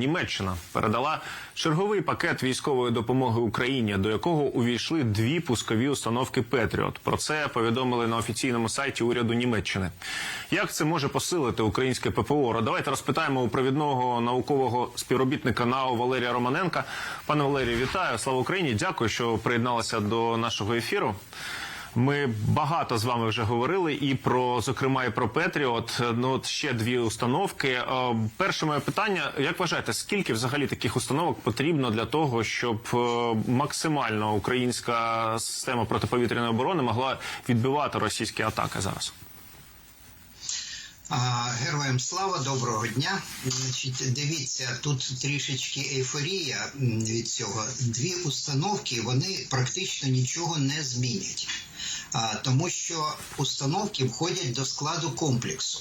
Німеччина передала черговий пакет військової допомоги Україні, до якого увійшли дві пускові установки Петріот. Про це повідомили на офіційному сайті уряду Німеччини. Як це може посилити українське ППО? Давайте розпитаємо у провідного наукового співробітника НАО Валерія Романенка. Пане Валерію, вітаю! Слава Україні! Дякую, що приєдналися до нашого ефіру. Ми багато з вами вже говорили і про зокрема і про Петріот. Ну от ще дві установки. Е, Перше моє питання: як вважаєте, скільки взагалі таких установок потрібно для того, щоб е, максимально українська система протиповітряної оборони могла відбивати російські атаки зараз? Героям слава, доброго дня. Значить, дивіться, тут трішечки ейфорія від цього. Дві установки вони практично нічого не змінять, тому що установки входять до складу комплексу.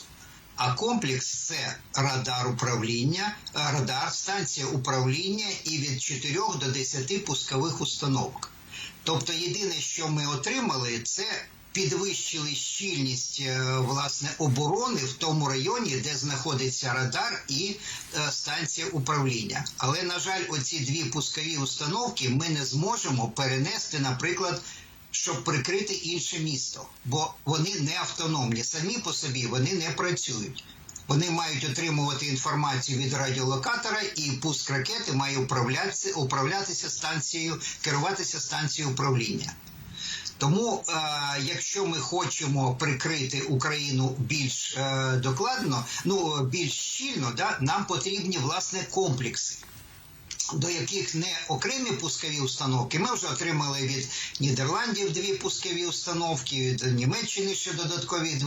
А комплекс це радар управління, радар, станція управління і від 4 до 10 пускових установок. Тобто, єдине, що ми отримали, це підвищили щільність е, власне оборони в тому районі, де знаходиться радар і е, станція управління. Але на жаль, оці дві пускові установки ми не зможемо перенести, наприклад. Щоб прикрити інше місто, бо вони не автономні, самі по собі вони не працюють. Вони мають отримувати інформацію від радіолокатора, і пуск ракети має управлятися, управлятися станцією, керуватися станцією управління. Тому, е, якщо ми хочемо прикрити Україну більш е, докладно, ну більш щільно, да, нам потрібні власне комплекси. До яких не окремі пускові установки, ми вже отримали від Нідерландів дві пускові установки, від Німеччини ще додаткові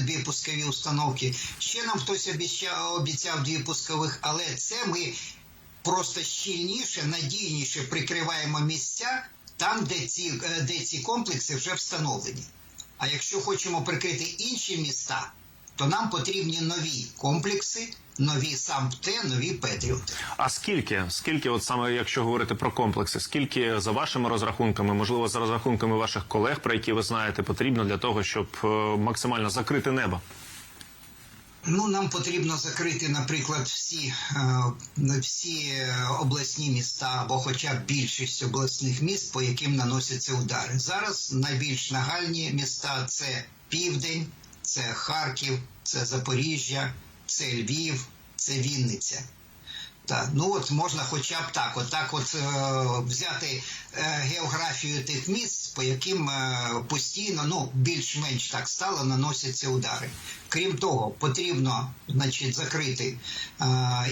дві, пускові установки. Ще нам хтось обіцяв, обіцяв дві пускових, але це ми просто щільніше, надійніше прикриваємо місця там, де ці, е, де ці комплекси вже встановлені. А якщо хочемо прикрити інші міста, то нам потрібні нові комплекси, нові САМПТ, нові Петріоти. А скільки? Скільки, от саме якщо говорити про комплекси, скільки за вашими розрахунками, можливо, за розрахунками ваших колег, про які ви знаєте, потрібно для того, щоб е, максимально закрити небо? Ну, нам потрібно закрити, наприклад, всі, е, всі обласні міста або хоча б більшість обласних міст, по яким наносяться удари. Зараз найбільш нагальні міста це Південь, це Харків, це Запоріжжя, це Львів, це Вінниця. Так, ну от можна хоча б так, от так от е, взяти е, географію тих місць, по яким е, постійно, ну більш-менш так стало, наносяться удари. Крім того, потрібно значить, закрити е,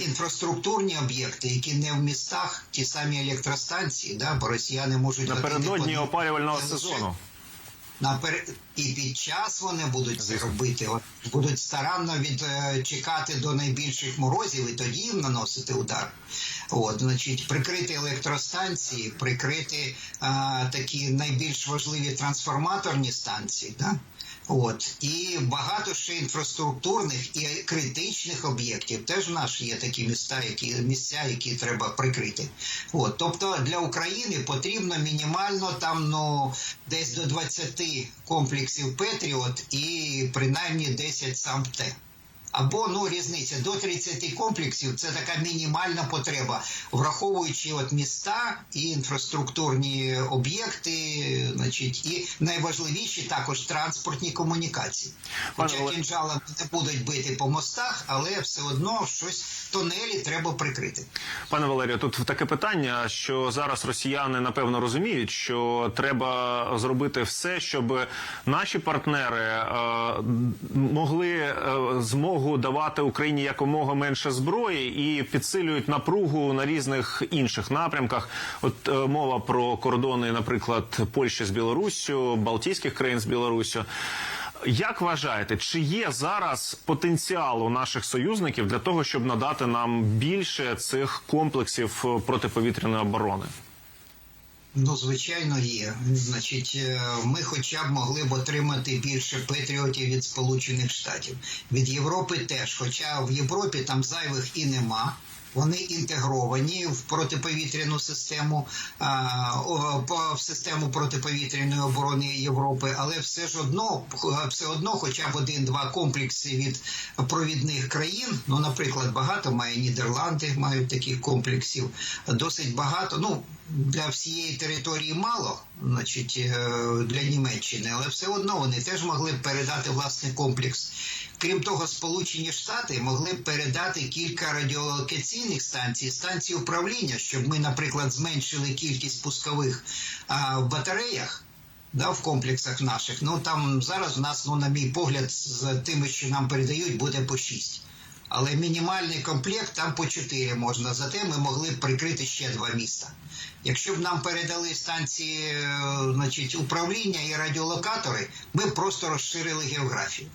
інфраструктурні об'єкти, які не в містах, ті самі електростанції, да, бо росіяни можуть Напередодні опалювального сезону. Напер... І під час вони будуть це робити, будуть старанно від, е, чекати до найбільших морозів і тоді їм наносити удар. От, значить, прикрити електростанції, прикрити а, такі найбільш важливі трансформаторні станції. Да? От і багато ще інфраструктурних і критичних об'єктів. Теж в нас є такі міста, які місця, які треба прикрити. От, тобто для України потрібно мінімально там ну десь до 20 комплексів Петріот і принаймні 10 САМПТ. Або ну різниця до 30 комплексів це така мінімальна потреба, враховуючи от міста і інфраструктурні об'єкти, значить, і найважливіші також транспортні комунікації. Хоча кінжалами не будуть бити по мостах, але все одно щось тонелі треба прикрити. Пане Валерію, тут таке питання, що зараз росіяни напевно розуміють, що треба зробити все, щоб наші партнери е, могли е, змогу давати Україні якомога менше зброї і підсилюють напругу на різних інших напрямках. От е, мова про кордони, наприклад, Польщі з Білоруссю, Балтійських країн з Білоруссю. Як вважаєте, чи є зараз потенціал у наших союзників для того, щоб надати нам більше цих комплексів протиповітряної оборони? Ну, звичайно, є. Значить, е, ми хоча б могли б отримати більше патріотів від Сполучених Штатів. Від Європи теж. Хоча в Європі там зайвих і нема. Вони інтегровані в протиповітряну систему, в систему протиповітряної оборони Європи, але все ж одно, все одно, хоча б один-два комплекси від провідних країн. Ну, наприклад, багато має Нідерланди, мають таких комплексів. Досить багато. Ну для всієї території мало, значить, е, для Німеччини, але все одно вони теж могли б передати власний комплекс. Крім того, Сполучені Штати могли б передати кілька радіолокаційних станцій, станцій управління, щоб ми, наприклад, зменшили кількість пускових а, в батареях. Да, в комплексах наших. Ну там зараз у нас, ну, на мій погляд, з тими, що нам передають, буде по 6. Але мінімальний комплект там по 4 можна. Зате ми могли б прикрити ще два міста. Якщо б нам передали станції е, значить, управління і радіолокатори, ми б просто розширили географію.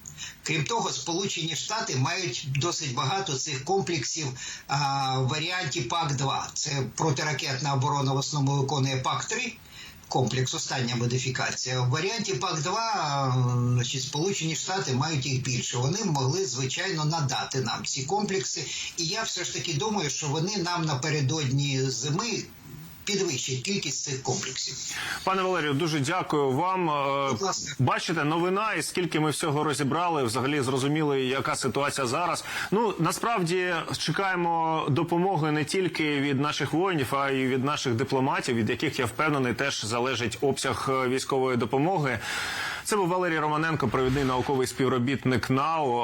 Крім того, Сполучені Штати мають досить багато цих комплексів а, в варіанті ПАК-2. Це протиракетна оборона в основному виконує ПАК-3 комплекс, остання модифікація. В варіанті ПАК-2 е, значить, Сполучені Штати мають їх більше. Вони могли, звичайно, надати нам ці комплекси. І я все ж таки думаю, що вони нам напередодні зими підвищать кількість цих комплексів. Пане Валерію, дуже дякую вам. Е, Будь ласка. Бачите, новина, і скільки ми всього розібрали, взагалі зрозуміли, яка ситуація зараз. Ну насправді чекаємо допомоги не тільки від наших воїнів, а й від наших дипломатів, від яких я впевнений, теж залежить обсяг е, військової допомоги. Це був Валерій Романенко, провідний науковий співробітник НАО.